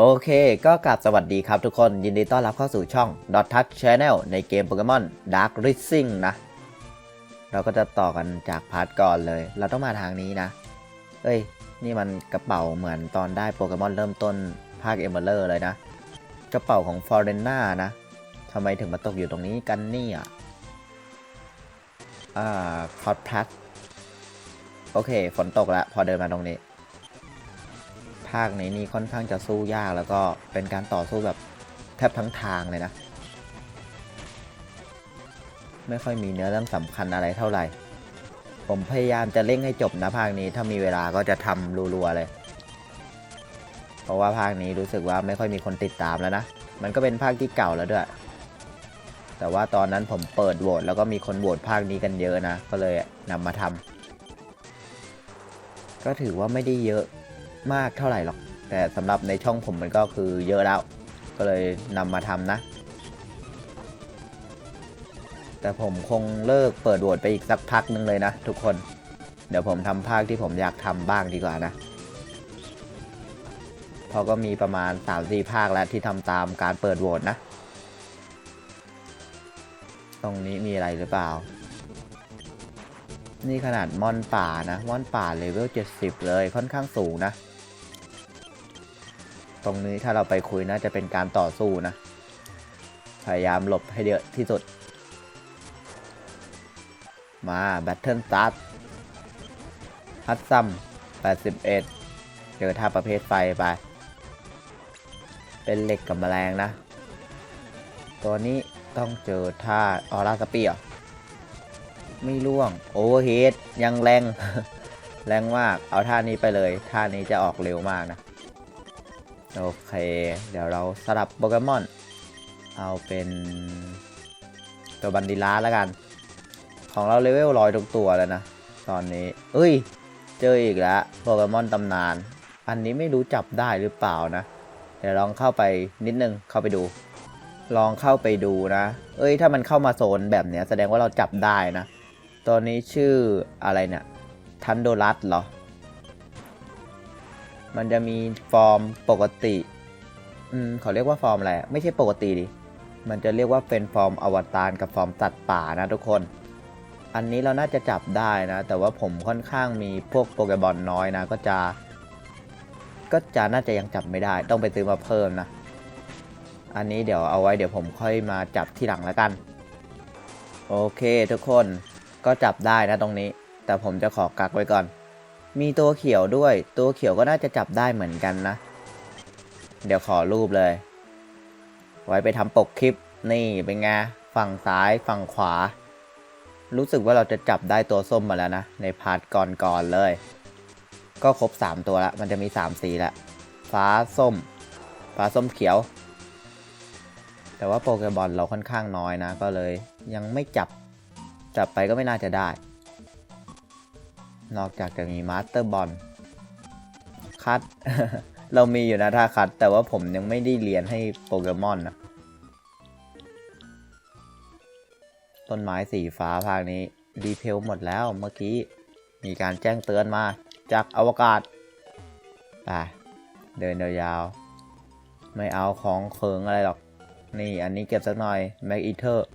โอเคก็กลับสวัสดีครับทุกคนยินดีต้อนรับเข้าสู่ช่อง Dot Touch Channel ในเกมโปเกมอน Dark Rising นะ เราก็จะต่อกันจากพาร์ทก่อนเลย เราต้องมาทางนี้นะ เอ้ย นี่มันกระเป๋าเหมือนตอนได้โปเกมอนเริ่มต้นภาคเอเมอร์เลยนะ กระเป๋าของฟอร์เรน n านะทำไมถึงมาตกอยู่ตรงนี้กันเนี่ย อ่า คอร์ดพลัส โอเค ฝนตกแล้ว พอเดินมาตรงนี้ ภาคนี้นี่ค่อนข้างจะสู้ยากแล้วก็เป็นการต่อสู้แบบแทบทั้งทางเลยนะ ไม่ค่อยมีเนื้อเรื่องสำคัญอะไรเท่าไหร่ ผมพยายามจะเร่งให้จบนะภาคนี้ถ้ามีเวลาก็จะทำรัวๆเลย เพราะว่าภาคนี้รู้สึกว่าไม่ค่อยมีคนติดตามแล้วนะ มันก็เป็นภาคที่เก่าแล้วด้วย แต่ว่าตอนนั้นผมเปิดโหวตแล้วก็มีคนโหวตภาคนี้กันเยอะนะ ก็เลยนำมาทำก็ถือว่าไม่ได้เยอะ มากเท่าไหร่หรอก แต่สำหรับในช่องผมมันก็คือเยอะแล้ว ก็เลยนำมาทำนะ แต่ผมคงเลิกเปิดโหวตไปอีกสักพักหนึงเลยนะทุกคน เดี๋ยวผมทำภาคที่ผมอยากทำบ้างดีกว่านะเพราะก็มีประมาณ 3-4 ภาคแล้วที่ทำตามการเปิดโหวตนะ ตรงนี้มีอะไรหรือเปล่า นี่ขนาดม่อนป่านะ ม่อนป่าเลเวล 70 เลยค่อนข้างสูงนะ ตรงนี้ถ้าเราไปคุยน่าจะเป็นการต่อสู้นะ พยายามหลบให้เยอะที่สุด มาแบทเทิลสตาร์ทฮัตซัม81 เจอท่าประเภทไฟไป เป็นเหล็กกับแมลงนะ ตัวนี้ต้องเจอท่าออร่าสเปียร์ไม่ล่วงโอเวอร์เฮดยังแรง แรงมาก เอาท่านี้ไปเลย ท่านี้จะออกเร็วมากนะ โอเค เดี๋ยวเราสลับโปเกมอน เอาเป็นตัวบันดิลาแล้วกัน ของเราเลเวลร้อยทุกตัวแล้วนะ ตอนนี้ เอ้ย เจออีกแล้วโปเกมอนตำนาน อันนี้ไม่รู้จับได้หรือเปล่านะ เดี๋ยวลองเข้าไปนิดนึง เข้าไปดู ลองเข้าไปดูนะ เอ้ย ถ้ามันเข้ามาโซนแบบเนี้ยแสดงว่าเราจับได้นะ ตัวนี้ชื่ออะไรเนี่ยทันโดรัสเหรอ มันจะมีฟอร์มปกติ อืมเขาเรียกว่าฟอร์มอะไร ไม่ใช่ปกติดิ มันจะเรียกว่าเป็นฟอร์มอวตารกับฟอร์มสัตว์ป่านะทุกคน อันนี้เราน่าจะจับได้นะ แต่ว่าผมค่อนข้างมีพวกโปเกบอลน้อยนะ ก็จะ ก็จะน่าจะยังจับไม่ได้ ต้องไปซื้อมาเพิ่มนะ อันนี้เดี๋ยวเอาไว้เดี๋ยวผมค่อยมาจับที่หลังแล้วกัน โอเคทุกคน ก็จับได้นะตรงนี้ แต่ผมจะขอกักไว้ก่อน มีตัวเขียวด้วย ตัวเขียวก็น่าจะจับได้เหมือนกันนะ เดี๋ยวขอรูปเลย ไว้ไปทำปกคลิป นี่เป็นไง ฝั่งซ้าย ฝั่งขวา รู้สึกว่าเราจะจับได้ตัวส้มมาแล้วนะ ในพาร์ทก่อนๆเลย ก็ครบ 3 ตัวล้วมันจะมี 3 สีล้วฟ้าส้ม ฟ้าส้มเขียว แต่ว่าโปเกบอลเราค่อนข้างน้อยนะ ก็เลยยังไม่จับ จับไปก็ไม่น่าจะได้ นอกจากจะมีมาสเตอร์บอลคัด เรามีอยู่นะท่าคัด แต่ว่าผมยังไม่ได้เรียนให้โปเกมอนนะต้นไม้สีฟ้าภาคนี้ ดีเทลหมดแล้วเมื่อกี้ มีการแจ้งเตือนมาจากอวกาศไปเดินยาวๆ ไม่เอาของเคิงอะไรหรอก นี่อันนี้เก็บสักหน่อยแม็กอีเทอร์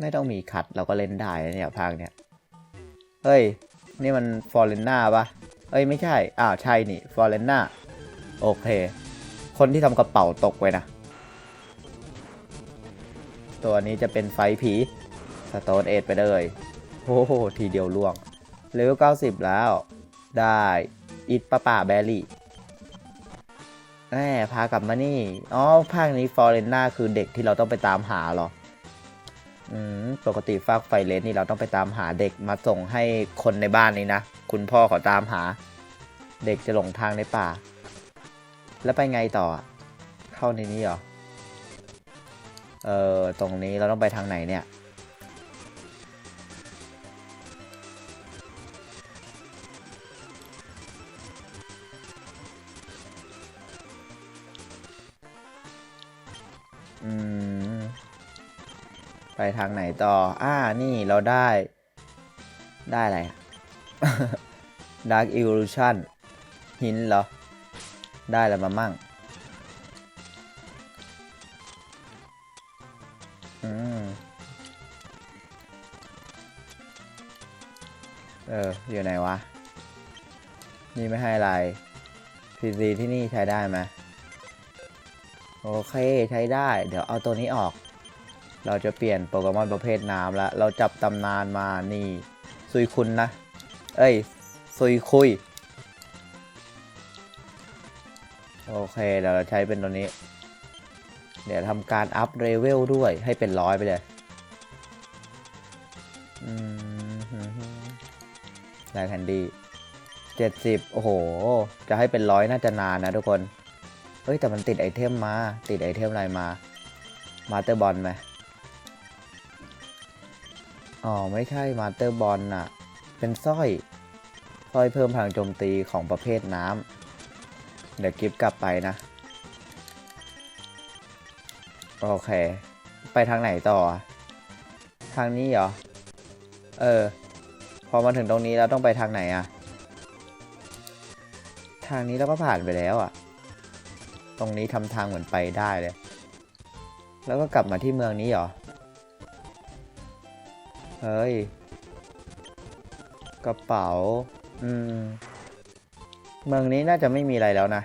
ไม่ต้องมีขัดเราก็เล่นได้เนี่ยภาคเนี้ย เฮ้ย นี่มันฟอร์เรนนาปะเอ้ยไม่ใช่อ้าวใช่นี่ฟอร์เรนนาโอเค คนที่ทำกระเป๋าตกไว้นะ ตัวนี้จะเป็นไฟผีสโตนเอทไปเลยโอ้โหทีเดียวล่วงเลเวล90 แล้ว ได้อิดปะป่าแบรี่แหมพากลับมานี่ อ๋อ ภาคนี้ฟอร์เรนนาคือเด็กที่เราต้องไปตามหาเหรอ ปกติฟากไฟเลนนี่เราต้องไปตามหาเด็กมาส่งให้คนในบ้านนี้นะ คุณพ่อขาตามหา เด็กจะหลงทางในป่า แล้วไปไงต่อ เข้าในนี้เหรอ เออตรงนี้เราต้องไปทางไหนเนี่ย อืม ไปทางไหนต่อ อ่า นี่เราได้ ได้อะไร Dark Evolution หินเหรอ ได้อะไรมามั่ง อืม เออ อยู่ไหนวะ นี่ไม่ให้อะไร PC ที่นี่ใช้ได้ไหมโอเค ใช้ได้ เดี๋ยวเอาตัวนี้ออก เราจะเปลี่ยนโปเกมอนประเภทน้ำแล้วเราจับตำนานมานี่ซุยคุณนะ เอ้ยซุยคุย โอเคเดี๋ยวเราใช้เป็นตัวนี้ เดี๋ยวทำการอัพเลเวลด้วยให้เป็นร้อยไปเลยอืมได้แคนดี้เจ็ดสิบโอ้โห จะให้เป็นร้อยน่าจะนานนะทุกคน เฮ้ย แต่มันติดไอเทมมา ติดไอเทมอะไรมา มาเตอร์บอลไหม อ๋อ ไม่ใช่มาสเตอร์บอลน่ะ เป็นสร้อยสร้อยเพิ่มพลังโจมตีของประเภทน้ำเดี๋ยวกิฟกลับไปนะ โอเค ไปทางไหนต่อ ทางนี้เหรอ เออ พอมาถึงตรงนี้แล้วต้องไปทางไหนอะทางนี้เราก็ผ่านไปแล้วอะตรงนี้ทำทางเหมือนไปได้เลย แล้วก็กลับมาที่เมืองนี้เหรอ เฮ้ย กระเป๋า อืม เมืองนี้น่าจะไม่มีอะไรแล้วนะ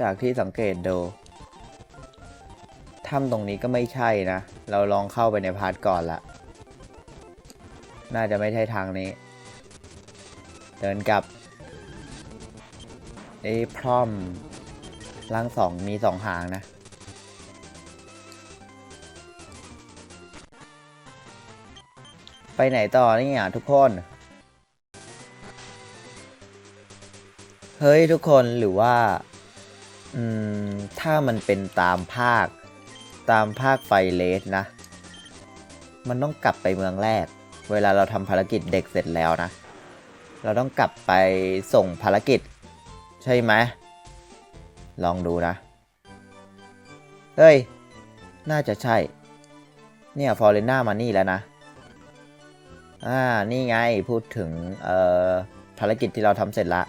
จากที่สังเกตดูถ้ำตรงนี้ก็ไม่ใช่นะ เราลองเข้าไปในพาร์ทก่อนละ น่าจะไม่ใช่ทางนี้ เดินกลับเอ้พร้อมล่างสองมีสองหางนะ ไปไหนต่อนี่อะทุกคน เฮ้ยทุกคนหรือว่า อืม ถ้ามันเป็นตามภาค ตามภาคไฟเลสนะ มันต้องกลับไปเมืองแรก เวลาเราทำภารกิจเด็กเสร็จแล้วนะ เราต้องกลับไปส่งภารกิจ ใช่ไหม ลองดูนะ เฮ้ย น่าจะใช่ เนี่ยฟอร์เรน่ามานี่แล้วนะ อ่า นี่ไงพูดถึงเอ่อภารกิจที่เราทำเสร็จละ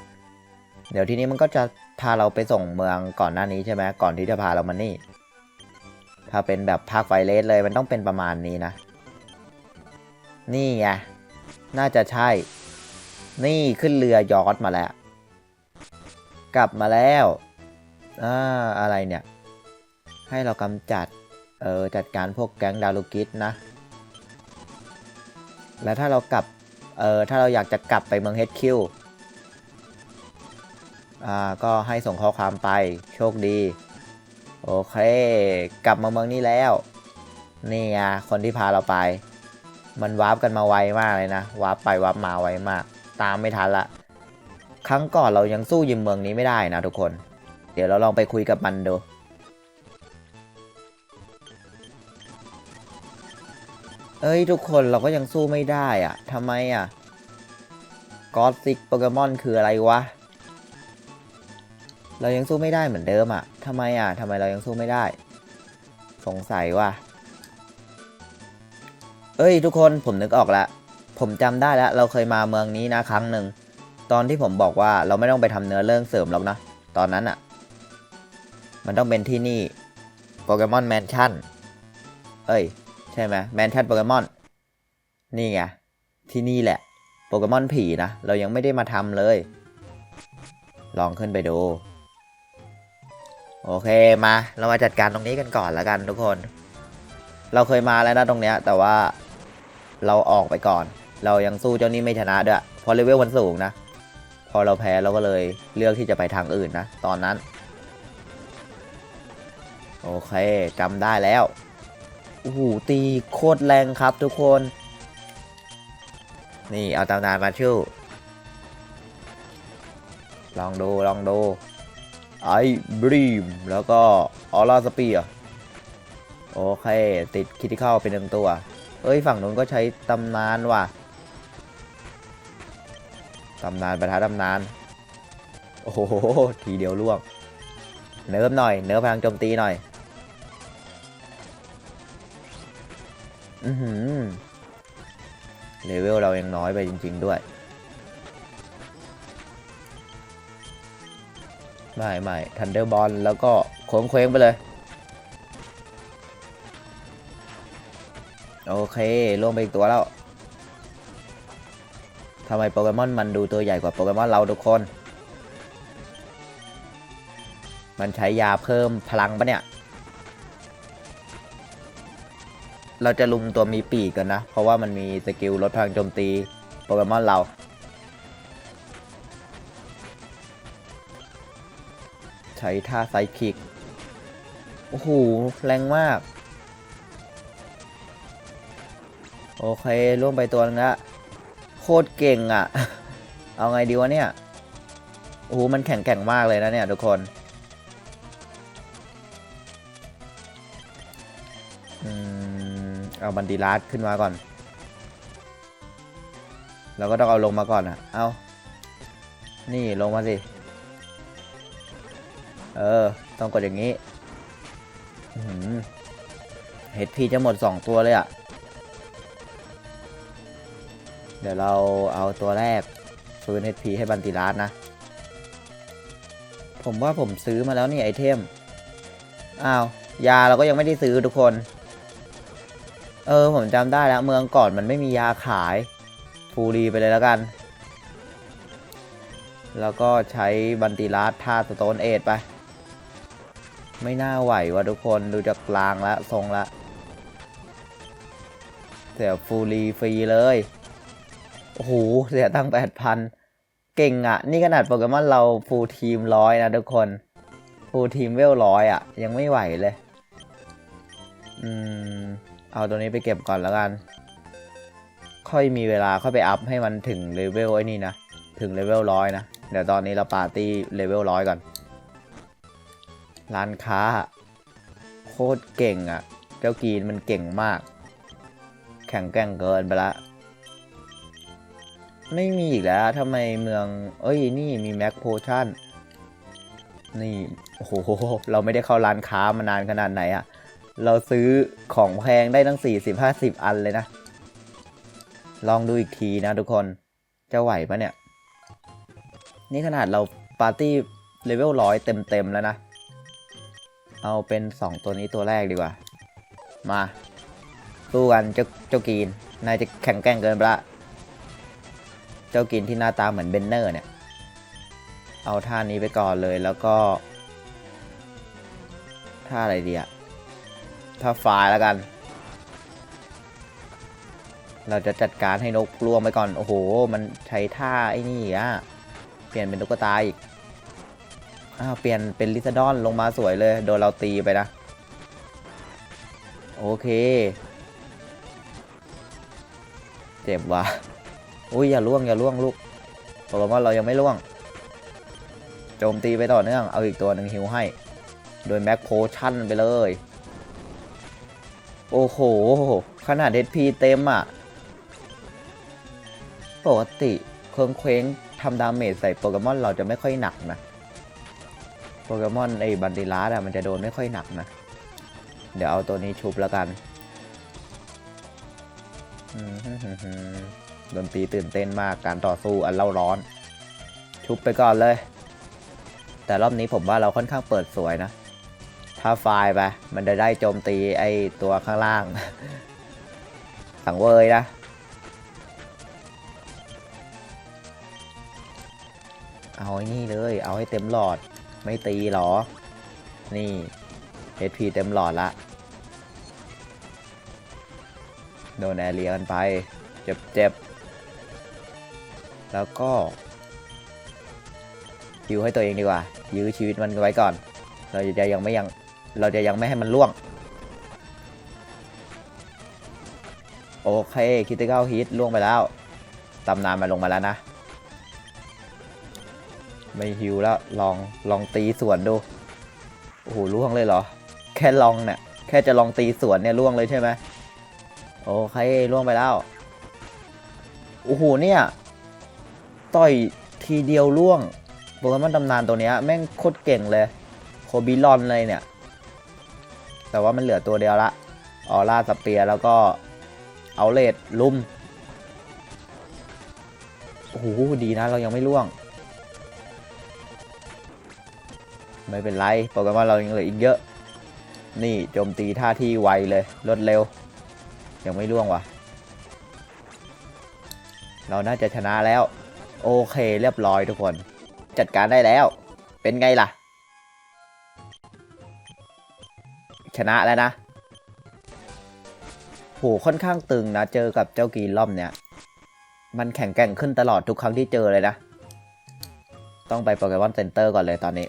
เดี๋ยวทีนี้มันก็จะพาเราไปส่งเมืองก่อนหน้านี้ใช่ไหมก่อนที่จะพาเรามานี่ ถ้าเป็นแบบภาคไฟเลสเลยมันต้องเป็นประมาณนี้นะ นี่ไง น่าจะใช่ นี่ขึ้นเรือยอทมาแล้ว กลับมาแล้วอ่าอะไรเนี่ย ให้เรากำจัด เออจัดการพวกแก๊งดารุกิสนะ แล้วถ้าเรากลับ เออถ้าเราอยากจะกลับไปเมือง HQ อ่าก็ให้ส่งข้อความไปโชคดี โอเค กลับมาเมืองนี้แล้ว นี่ไงคนที่พาเราไป มันวาร์ปกันมาไวมากเลยนะวาร์ปไปวาร์ปมาไวมาก ตามไม่ทันละ ครั้งก่อนเรายังสู้ยิมเมืองนี้ไม่ได้นะทุกคน เดี๋ยวเราลองไปคุยกับมันดู เอ้ยทุกคนเราก็ยังสู้ไม่ได้อะทำไมอะกอสิกโปเกมอนคืออะไรวะ เรายังสู้ไม่ได้เหมือนเดิมอะทำไมอะทำไมเรายังสู้ไม่ได้ สงสัยว่ะ เอ้ยทุกคนผมนึกออกแล้วผมจำได้แล้วเราเคยมาเมืองนี้นะครั้งหนึ่ง ตอนที่ผมบอกว่าเราไม่ต้องไปทำเนื้อเรื่องเสริมหรอกนะ ตอนนั้นอะมันต้องเป็นที่นี่โปเกมอนแมนชั่น เอ้ย ใช่ไหมแมนชั่นโปเกมอน นี่ไง ที่นี่แหละ โปเกมอนผีนะ เรายังไม่ได้มาทำเลย ลองขึ้นไปดู โอเคมา เรามาจัดการตรงนี้กันก่อนแล้วกันทุกคน เราเคยมาแล้วนะตรงเนี้ย แต่ว่าเราออกไปก่อน เรายังสู้เจ้านี้ไม่ชนะด้วยเพราะเลเวลมันสูงนะ พอเราแพ้เราก็เลยเลือกที่จะไปทางอื่นนะ ตอนนั้น โอเคจำได้แล้ว โอ้โหตีโคตรแรงครับทุกคน นี่เอาตำนานมาชู่ลองดู ลองดู ไอ้บรีม แล้วก็ออร่าสเปียโอเค ติดคิติเข้าเป็นหนึ่งตัว เอ้ย ฝั่งนู้นก็ใช้ตำนานว่ะ ตำนานประทัดตำนาน โอ้โห ทีเดียวล่วง เนิร์ฟหน่อย เนิร์ฟพลังโจมตีหน่อย อือหือเลเวลเรายังน้อยไปจริง ๆ ด้วย ไม่ไม่ทันเดอร์บอลแล้วก็โค้งเคว้งไปเลย โอเคล่วงไปอีกตัวแล้วทำไมโปเกมอนมันดูตัวใหญ่กว่าโปเกมอนเราทุกคน มันใช้ยาเพิ่มพลังปะเนี่ย เราจะลุมตัวมีปีกกันนะ เพราะว่ามันมีสกิลลดพลังโจมตีโปเกมอนเรา ใช้ท่าไซคิก โอ้โห แรงมาก โอเคล่วงไปตัวนึงละโคตรเก่งอะ่ะ เอาไงดีวะเนี่ย โอ้โห มันแข็งแกร่งมากเลยนะเนี่ยทุกคน เอาบันดีลัสขึ้นมาก่อน เราก็ต้องเอาลงมาก่อนอะ เอานี่ลงมาสิ เออ ต้องกดอย่างนี้เฮดพีจะหมด2ตัวเลยอะ เดี๋ยวเราเอาตัวแรกฟื้น HP ให้บันติรัสนะ ผมว่าผมซื้อมาแล้วนี่ไอเทม อ้าว ยาเราก็ยังไม่ได้ซื้อทุกคน เออ ผมจำได้แล้ว เมืองก่อนมันไม่มียาขายฟูรีไปเลยแล้วกัน แล้วก็ใช้บันติรัสท่าสโตนเอทไป ไม่น่าไหววะทุกคนดูจากกลางแล้วทรงละเสียฟูรีฟรีเลย โอ้โห เสียตั้งแปดพันเก่งอะ่ะ นี่ขนาดโปเกมอนเราฟูลทีมร้อยนะทุกคน ฟูลทีมเวลร้อยอะ ยังไม่ไหวเลย อืม เอาตัวนี้ไปเก็บก่อนแล้วกัน ค่อยมีเวลาค่อยไปอัพให้มันถึงเลเวลไอ้นี่นะ ถึงเลเวลร้อยนะ เดี๋ยวตอนนี้เราปาร์ตี้เลเวลร้อยก่อน ร้านค้า โคตรเก่งอะ่ะ เจ้ากีนมันเก่งมาก แข่งแกร่งเกินไปละ ไม่มีอีกแล้วทำไมเมือง เอ้ยนี่มีแม็กโพชั่นนี่ โอ้โห เราไม่ได้เข้าร้านค้ามานานขนาดไหนอะ่ะ เราซื้อของแพงได้ตั้ง 40-50 อันเลยนะ ลองดูอีกทีนะทุกคน จะไหวปะเนี่ย นี่ขนาดเราปาร์ตี้เลเวลร้อยเต็มๆแล้วนะ เอาเป็น 2 ตัวนี้ตัวแรกดีกว่า มาสู้กันเจ้าเจ้ากีน นายจะแข็งแกร่งเกินไปละ เจ้ากีนที่หน้าตาเหมือนเบนเนอร์เนี่ย เอาท่านี้ไปก่อนเลยแล้วก็ ท่าอะไรดีอะ ท่าไฟล์แล้วกัน เราจะจัดการให้นกล่วงไปก่อน โอ้โห มันใช้ท่าไอ้นี่อะ เปลี่ยนเป็นตุ๊กตาอีก อ้าว เปลี่ยนเป็นลิซาดอนลงมาสวยเลย โดนเราตีไปนะ โอเค เจ็บว่ะอุ้ยอย่าล่วงอย่าล่วงลูกโปเกมอนเรายังไม่ล่วง โจมตีไปต่อเนื่อง เอาอีกตัวหนึ่งฮิวให้ โดยแม็กโพชั่นไปเลย โอ้โห ขนาด HP เต็มอะ ปกติเครื่องเคว้งทำดาเมจใส่โปเกมอนเราจะไม่ค่อยหนักนะ โปเกมอนไอ้บันดิลาสอะมันจะโดนไม่ค่อยหนักนะ เดี๋ยวเอาตัวนี้ชุบแล้วกันดนตรีตื่นเต้นมากการต่อสู้อันเล่าร้อน ชุบไปก่อนเลย แต่รอบนี้ผมว่าเราค่อนข้างเปิดสวยนะ ถ้าไฟล์ไป มันจะได้โจมตีไอตัวข้างล่าง สังเวยนะ เอาไอ้นี่เลย เอาให้เต็มหลอด ไม่ตีหรอ นี่ HP เต็มหลอดละ โดนแอเรียกันไป เจ็บเจ็บ แล้วก็ฮิวให้ตัวเองดีกว่า ยื้อชีวิตมันไว้ก่อน เราจะยังไม่ยัง เราจะยังไม่ให้มันล่วง โอเคคิติค a ลฮิตล่วงไปแล้ว ตำนานมาลงมาแล้วนะ ไม่ฮิวแล้วลองลองตีสวนดู โอ้โหล่วงเลยเหรอ แค่ลองเนี่ยแค่จะลองตีสวนเนี่ยล่วงเลยใช่ไหมโอเคล่วงไปแล้ว โอ้โหเนี่ย ต่อยทีเดียวล่วงโปเกมอนตำนานตัวเนี้ยแม่งโคตรเก่งเลย โคบิลอนเลยเนี่ย แต่ว่ามันเหลือตัวเดียวละออร่าสเปียร์แล้วก็เอาเลดลุมโอ้โหดีนะเรายังไม่ล่วง ไม่เป็นไรโปเกมอนเรายังเหลืออีกเยอะ นี่โจมตีท่าที่ไวเลยรวดเร็ว ยังไม่ล่วงวะเราน่าจะชนะแล้ว โอเคเรียบร้อยทุกคน จัดการได้แล้ว เป็นไงล่ะ ชนะแล้วนะโหค่อนข้างตึงนะเจอกับเจ้ากีรอบเนี่ย มันแข็งแกร่งขึ้นตลอดทุกครั้งที่เจอเลยนะ ต้องไปโปเกมอนเซ็นเตอร์ก่อนเลยตอนนี้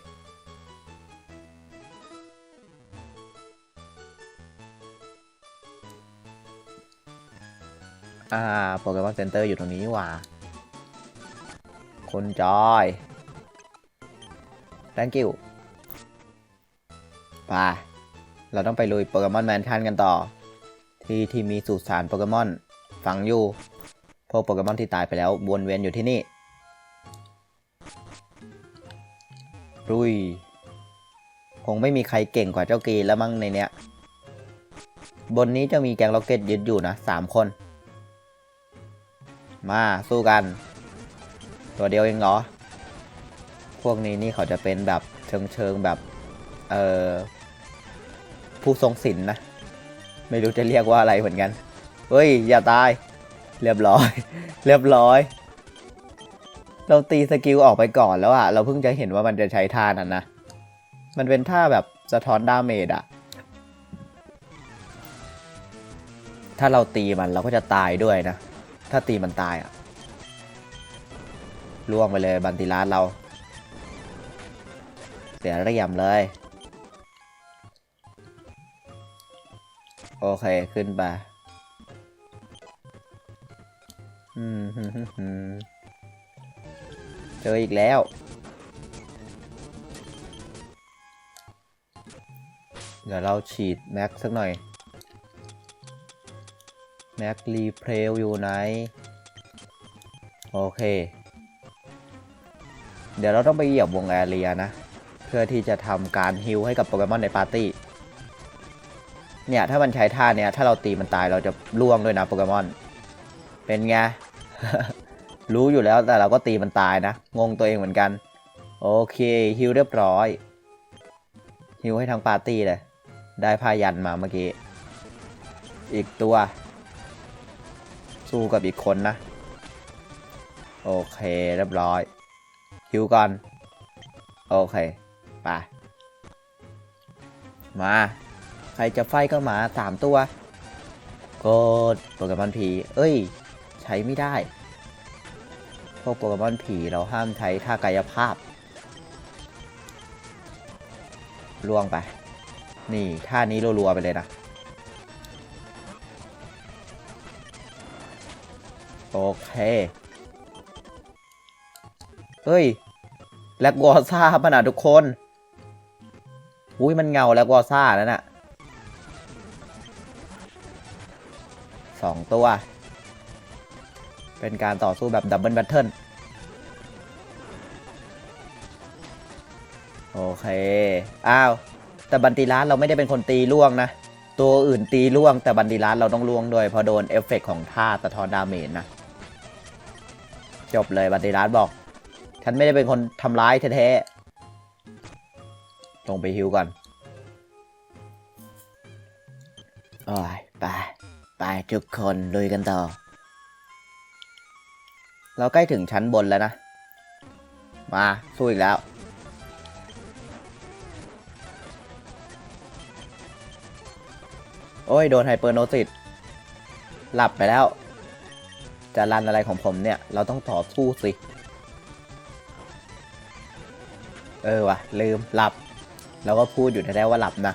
อ่าโปเกมอนเซ็นเตอร์อยู่ตรงนี้ว่าคุณจอย thank you ไป เราต้องไปลุยโปเกมอนแมนชั่นกันต่อ ที่ที่มีสุสานโปเกมอนฝังอยู่ พวกโปเกมอนที่ตายไปแล้ววนเวียนอยู่ที่นี่รุยคงไม่มีใครเก่งกว่าเจ้ากีแล้วมั้งในเนี้ย บนนี้จะมีแกงล็อกเก็ตยึดอยู่นะสามคน มาสู้กัน ตัวเดียวเองเหรอ พวกนี้นี่เขาจะเป็นแบบเชิงเชิงแบบ เอ่อ ผู้ทรงศิลป์นะ ไม่รู้จะเรียกว่าอะไรเหมือนกัน เฮ้ย อย่าตาย เรียบร้อย เรียบร้อย เราตีสกิลออกไปก่อนแล้วอะเราเพิ่งจะเห็นว่ามันจะใช้ท่านั้นนะ มันเป็นท่าแบบสะท้อนดาเมจอะถ้าเราตีมันเราก็จะตายด้วยนะ ถ้าตีมันตายอะล่วงไปเลยบันติลาสเรา เสียเรียมเลย โอเค ขึ้นไปเจออีกแล้ว เดี๋ยวเราฉีดแม็กสักหน่อย แม็กรีเพลอยู่ไหน โอเค เดี๋ยวเราต้องไปเหยียบวงแอเรียนะ เพื่อที่จะทำการฮิลให้กับโปเกมอนในปาร์ตี้ เนี่ย ถ้ามันใช้ท่าเนี่ยถ้าเราตีมันตายเราจะล่วงด้วยนะโปเกมอน เป็นไง รู้อยู่แล้วแต่เราก็ตีมันตายนะ งงตัวเองเหมือนกัน โอเคฮิลเรียบร้อยฮิลให้ทั้งปาร์ตี้เลย ได้พายันมาเมื่อกี้ อีกตัว สู้กับอีกคนนะ โอเคเรียบร้อยฮิวก่อน โอเค ไป มา ใครจะไฟก็หมาสามตัวกดโปเกมอนผี เอ้ย ใช้ไม่ได้ พวกโปเกมอนผีเราห้ามใช้ท่ากายภาพล่วงไป นี่ท่านี้รัวๆไปเลยนะ โอเค เฮ้ย แลกวอซ่าขนาดทุกคน อุ้ยมันเงาแลกวอซ่าแล้วนะ่ะ 2 ตัว เป็นการต่อสู้แบบดับเบิลแบทเทิลโอเค อ้าว แต่บันตีรัสเราไม่ได้เป็นคนตีล่วงนะ ตัวอื่นตีล่วงแต่บันตีรัสเราต้องล่วงด้วยเพราะโดนเอฟเฟกของท่าสะท้อนดาเมจนนะจบเลยบันตีรัสบอก ฉันไม่ได้เป็นคนทำร้ายแท้ๆตลงไปฮิวก่อนอ้ยไป ทุกคนลุยกันต่อ เราใกล้ถึงชั้นบนแล้วนะ มาสู้อีกแล้ว โอ้ย โดนไฮเปอร์โนซิสหลับไปแล้ว จะรันอะไรของผมเนี่ย เราต้องต่อสู้สิ เออวะลืมหลับเราก็พูดอยู่แท้ๆว่าหลับนะ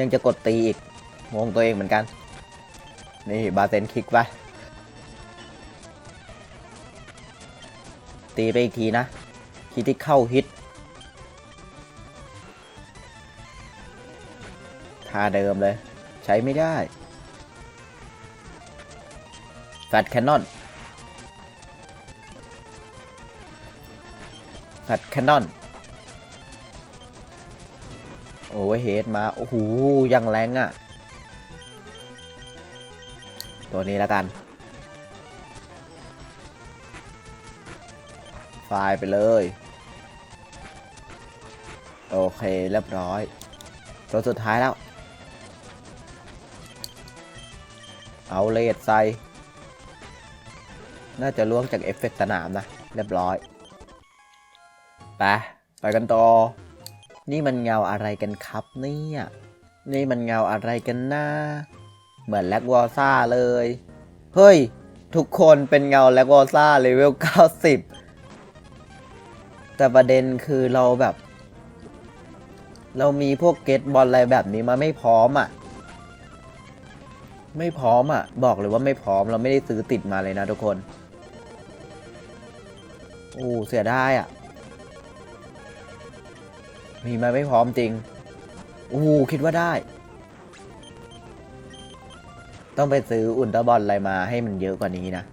ยังจะกดตีอีกงงตัวเองเหมือนกัน นี่บาเซนคิกไปตีไปอีกทีนะ คิดที่เข้าฮิตท่าเดิมเลย ใช้ไม่ได้ แฟตแคนนอน แฟตแคนนอน โอเวอร์เฮดมา โอ้โหยังแรงอะ่ะ ตัวนี้แล้วกัน ไฟล์ไปเลย โอเคเรียบร้อย ตัวสุดท้ายแล้ว เอาเลดใส่ น่าจะล่วงจากเอฟเฟกต์สนามนะ เรียบร้อย ไปไปกันต่อ นี่มันเงาอะไรกันครับเนี่ย นี่มันเงาอะไรกันนะ เหมือนแลกวอซ่าเลย เฮ้ย ทุกคนเป็นเงาแลกวอซ่าเลเวล 90 แต่ประเด็นคือเราแบบ เรามีพวกเกตบอลอะไรแบบนี้มาไม่พร้อมอะ ไม่พร้อมอะ บอกเลยว่าไม่พร้อมเราไม่ได้ซื้อติดมาเลยนะทุกคนโอ้เสียดายอะ มีมาไม่พร้อมจริงโอ้คิดว่าได้ ต้องไปซื้ออุลตร้าบอลอะไรมาให้มันเยอะกว่านี้นะ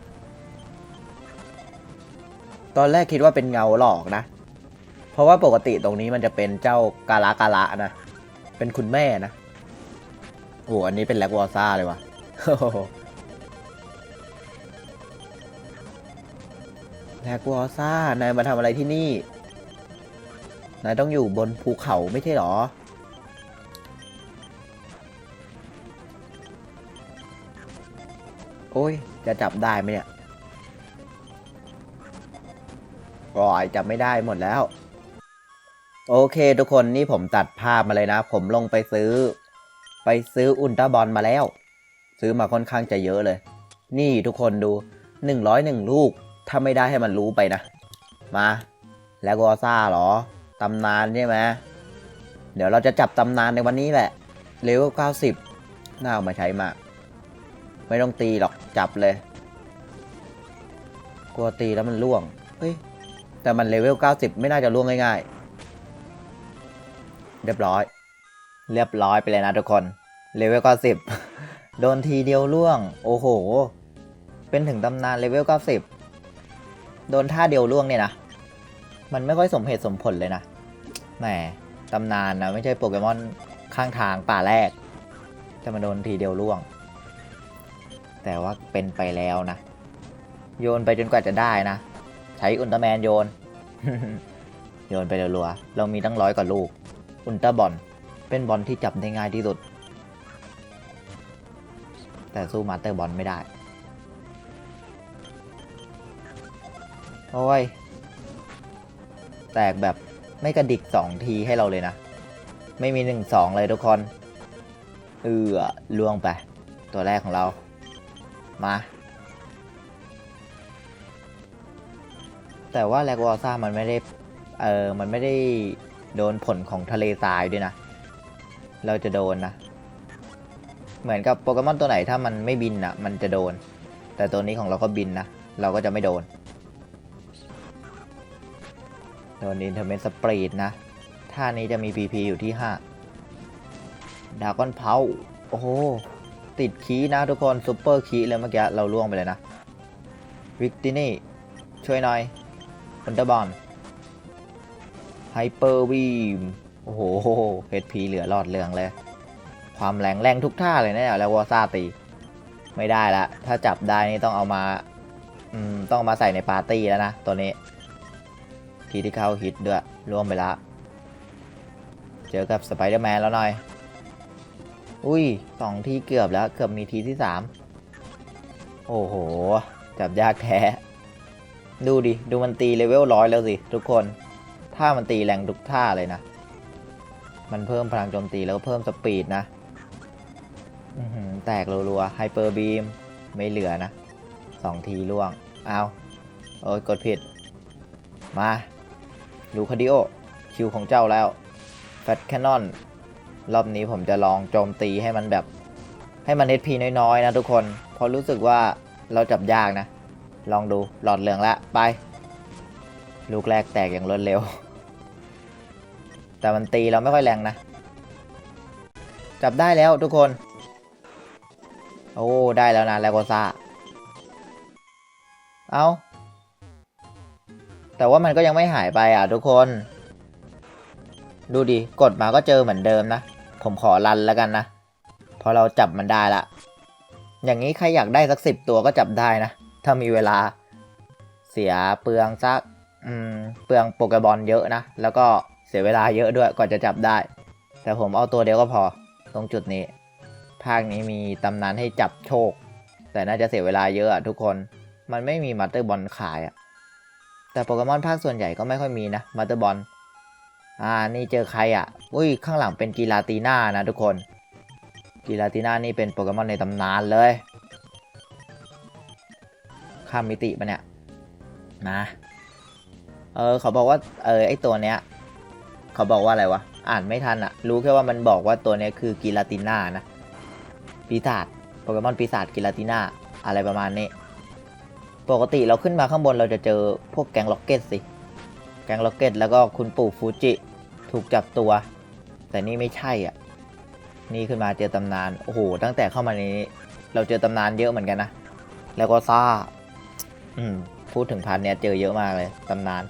ตอนแรกคิดว่าเป็นเงาหลอกนะ เพราะว่าปกติตรงนี้มันจะเป็นเจ้ากาละกาละนะ เป็นคุณแม่นะ โอ้อันนี้เป็นแลกวอซ่าเลยวะแลกวอซ่านายมาทำอะไรที่นี่ นายต้องอยู่บนภูเขาไม่ใช่หรอ โอ้ย จะจับได้ไหมเนี่ยโอ้ยจับไม่ได้หมดแล้ว โอเคทุกคนนี่ผมตัดภาพมาเลยนะ ผมลงไปซื้อ ไปซื้ออุลตร้าบอลมาแล้ว ซื้อมาค่อนข้างจะเยอะเลย นี่ทุกคนดู 101 ลูก ถ้าไม่ได้ให้มันรู้ไปนะ มา แล้วกอซ่าเหรอ ตำนานใช่ไหมเดี๋ยวเราจะจับตำนานในวันนี้แหละเลเวล90 น่าเอามาใช้มาก ไม่ต้องตีหรอกจับเลย กลัวตีแล้วมันล่วง เฮ้ย แต่มันเลเวล 90 ไม่น่าจะล่วงง่ายๆ เรียบร้อย เรียบร้อยไปเลยนะทุกคน เลเวล 90 โดนทีเดียวล่วง โอ้โห เป็นถึงตำนานเลเวล 90 โดนท่าเดียวล่วงเนี่ยนะ มันไม่ค่อยสมเหตุสมผลเลยนะ แหม ตำนานนะไม่ใช่โปเกมอนข้างทางป่าแรก จะมาโดนทีเดียวล่วง แต่ว่าเป็นไปแล้วนะ โยนไปจนกว่าจะได้นะ ใช้อุลตร้าแมนโยน โยนไปรัวๆเรามีตั้งร้อยกว่าลูก อุลตร้าบอลเป็นบอลที่จับได้ง่ายที่สุด แต่สู้มาสเตอร์บอลไม่ได้ โอ้ย แตกแบบไม่กระดิกสองทีให้เราเลยนะ ไม่มีหนึ่งสองเลยทุกคน เออล่วงไป ตัวแรกของเรา มา แต่ว่าแลกวอซ่ามันไม่ได้ เออ มันไม่ได้โดนผลของทะเลทรายด้วยนะ เราจะโดนนะ เหมือนกับโปเกมอนตัวไหนถ้ามันไม่บินอะมันจะโดน แต่ตัวนี้ของเราก็บินนะ เราก็จะไม่โดน โดนอินเทอร์เมสสปรีดนะท่านี้จะมี PP อยู่ที่ 5ดากอนเพาโอ้โห ติดคีนะทุกคนซุปเปอร์คีเลยเมื่อกี้เราล่วงไปเลยนะวิกตินี่ ช่วยหน่อยอุลตร้าบอลไฮเปอร์วีมโอ้โหเพชรพีเหลือรอดเรืองเลย ความแรงแรงทุกท่าเลยนี่แล้ววอซ่าตี ไม่ได้ละ ถ้าจับได้นี่ต้องเอามาอืมต้องอามาใส่ในปาร์ตี้แล้วนะตัวนี้ทีที่เข้าฮิตด้วยร่วมไปละ เจอกับสไปเดอร์แมนแล้วหน่อย อุ้ยสองทีเกือบแล้ว เกือบมีทีที่สามโอ้โห จับยากแท้ ดูดิ ดูมันตีเลเวลร้อยแล้วสิ ทุกคน ถ้ามันตีแรงทุกท่าเลยนะ มันเพิ่มพลังโจมตีแล้วก็เพิ่มสปีดนะแตกรัวๆไฮเปอร์บีม ไม่เหลือนะสองทีล่วง เอาโอ้ยกดผิด มา ลูคาดิโอ คิวของเจ้าแล้ว แฟตแคนนอน รอบนี้ผมจะลองโจมตีให้มันแบบ ให้มัน HP น้อยๆนะทุกคนเพราะรู้สึกว่าเราจับยากนะ ลองดูหลอดเหลืองละไป ลูกแรกแตกอย่างรวดเร็ว แต่มันตีเราไม่ค่อยแรงนะ จับได้แล้วทุกคน โอ้ ได้แล้วนะแลโกซาเอาแต่ว่ามันก็ยังไม่หายไปอะทุกคน ดูดิ กดมาก็เจอเหมือนเดิมนะ ผมขอรันแล้วกันนะ พอเราจับมันได้ละ อย่างนี้ใครอยากได้สักสิบตัวก็จับได้นะ ถ้ามีเวลา เสียเปลืองสักเปลืองโปเกบอลเยอะนะ แล้วก็เสียเวลาเยอะด้วยกว่าจะจับได้ แต่ผมเอาตัวเดียวก็พอ ตรงจุดนี้ ภาคนี้มีตำนานให้จับโชค แต่น่าจะเสียเวลาเยอะอะทุกคน มันไม่มีมาสเตอร์บอลขายอะแต่โปเกมอนภาคส่วนใหญ่ก็ไม่ค่อยมีนะมาสเตอร์บอล อ่านี่เจอใครอะอุ้ยข้างหลังเป็นกีฬาตีน่านะทุกคนกีฬาตีน่านี่เป็นโปเกมอนในตำนานเลยข้ามมิติปะเนี่ยมาเออเขาบอกว่าเออไอตัวเนี้ยเขาบอกว่าอะไรวะอ่านไม่ทันอะรู้แค่ว่ามันบอกว่าตัวเนี้ยคือกีฬาติน่านะปีศาจโปเกมอนปีศาจกีฬาติน่าอะไรประมาณนี้ปกติเราขึ้นมาข้างบนเราจะเจอพวกแกงล็อกเก็ตสิแกงล็อกเก็ตแล้วก็คุณปู่ฟูจิ ถูกจับตัว แต่นี่ไม่ใช่อะ นี่ขึ้นมาเจอตำนาน โอ้โห ตั้งแต่เข้ามาในนี้ เราเจอตำนานเยอะเหมือนกันนะ แล้วก็ซ่า อืม พูดถึงพันเนี่ยเจอเยอะมากเลยตำนาน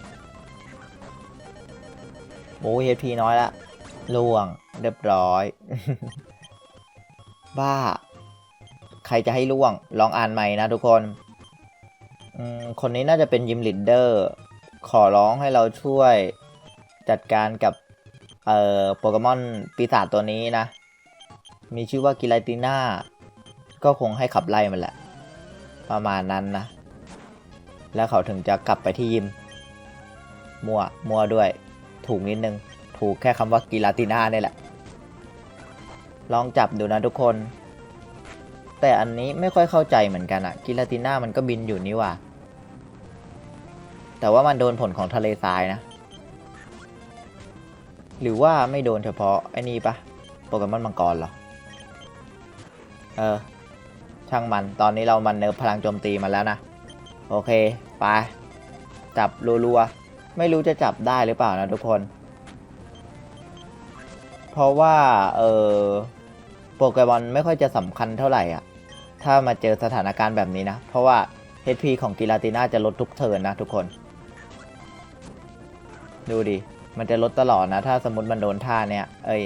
โอ้ยเฮพีน้อยละล่วงเรียบร้อย บ้า ใครจะให้ล่วง ลองอ่านใหม่นะทุกคน คนนี้น่าจะเป็นยิมลิดเดอร์ ขอร้องให้เราช่วยจัดการกับ เอ่อโปเกมอนปีศาจตัวนี้นะ มีชื่อว่ากิไลติน่า ก็คงให้ขับไล่มันแหละ ประมาณนั้นนะ แล้วเขาถึงจะกลับไปที่ยิม มัวมัวด้วย ถูกนิดนึง ถูกแค่คำว่ากิลาติน่าเนี่ยแหละ ลองจับดูนะทุกคน แต่อันนี้ไม่ค่อยเข้าใจเหมือนกันอะกิลาติน่ามันก็บินอยู่นี่ว่าแต่ว่ามันโดนผลของทะเลทรายนะ หรือว่าไม่โดนเฉพาะไอ้นี่ปะโปเกมอนมังกรเหรอ เออ ช่างมัน ตอนนี้เรามันเนิร์ฟพลังโจมตีมาแล้วนะ โอเค ไป จับรัวๆ ไม่รู้จะจับได้หรือเปล่านะทุกคน เพราะว่า เออโปเกมอนไม่ค่อยจะสำคัญเท่าไหร่อะ ถ้ามาเจอสถานการณ์แบบนี้นะ เพราะว่า HP ของกิลาติน่าจะลดทุกเทิร์นนะทุกคน ดูดิ มันจะลดตลอดนะ ถ้าสมมติมันโดนท่าเนี้ย เอ้ย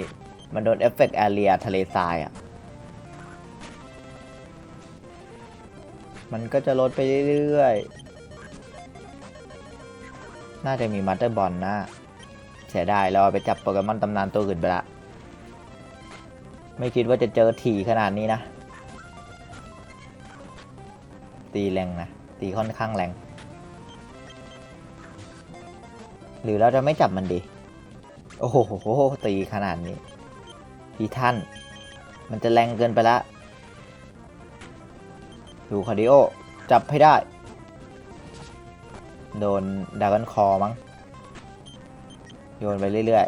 มันโดนเอฟเฟกต์แอเรียทะเลทรายอะ มันก็จะลดไปเรื่อยๆ น่าจะมีมาสเตอร์บอลนะ เสียดายเราไปจับโปเกมอนตำนานตัวอื่นไปละ ไม่คิดว่าจะเจอถี่ขนาดนี้นะ ตีแรงนะ ตีค่อนข้างแรง หรือเราจะไม่จับมันดี โอ้โหตีขนาดนี้พี่ท่าน มันจะแรงเกินไปละ ดูคาร์ดิโอ จับให้ได้ โดนดากอนคอมั้ง โยนไปเรื่อย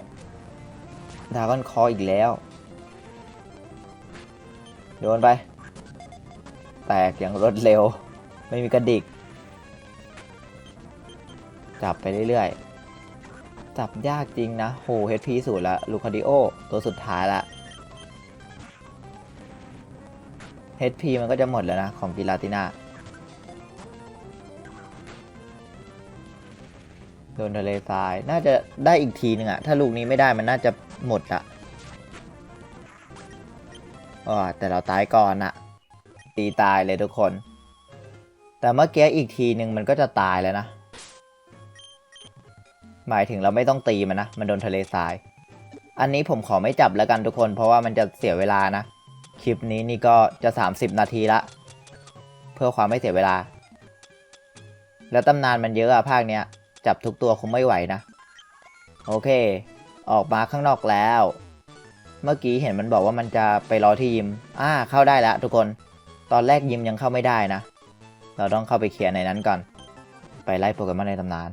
ๆ ดากอนคออีกแล้ว โยนไป แตกอย่างรวดเร็ว ไม่มีกระดิก จับไปเรื่อยๆ จับยากจริงนะโหเฮดพีสูตรละลูคาดิโอ ตัวสุดท้ายละ HP มันก็จะหมดแล้วนะ ของกิลาติน่าโดนทะเลทราย น่าจะได้อีกทีหนึ่งอะถ้าลูกนี้ไม่ได้มันน่าจะหมดอะอ๋อแต่เราตายก่อนอะตีตายเลยทุกคน แต่เมื่อกี้อีกทีหนึ่งมันก็จะตายแล้วนะ หมายถึงเราไม่ต้องตีมันนะ มันโดนทะเลทราย อันนี้ผมขอไม่จับแล้วกันทุกคน เพราะว่ามันจะเสียเวลานะ คลิปนี้นี่ก็จะ 30 นาทีละ เพื่อความไม่เสียเวลา แล้วตำนานมันเยอะอะภาคเนี้ย จับทุกตัวคงไม่ไหวนะ โอเค ออกมาข้างนอกแล้ว เมื่อกี้เห็นมันบอกว่ามันจะไปรอที่ยิม อ่า เข้าได้แล้วทุกคน ตอนแรกยิมยังเข้าไม่ได้นะ เราต้องเข้าไปเคลียร์ในนั้นก่อน ไปไล่โปเกมอนในตำนาน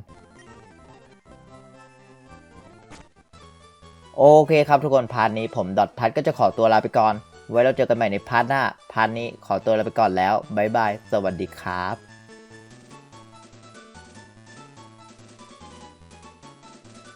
โอเคครับทุกคนพาร์ทนี้ผมดอทพัทก็จะขอตัวลาไปก่อน ไว้เราเจอกันใหม่ในพาร์ทหน้า พาร์ทนี้ขอตัวลาไปก่อนแล้ว บ๊ายบาย สวัสดีครับ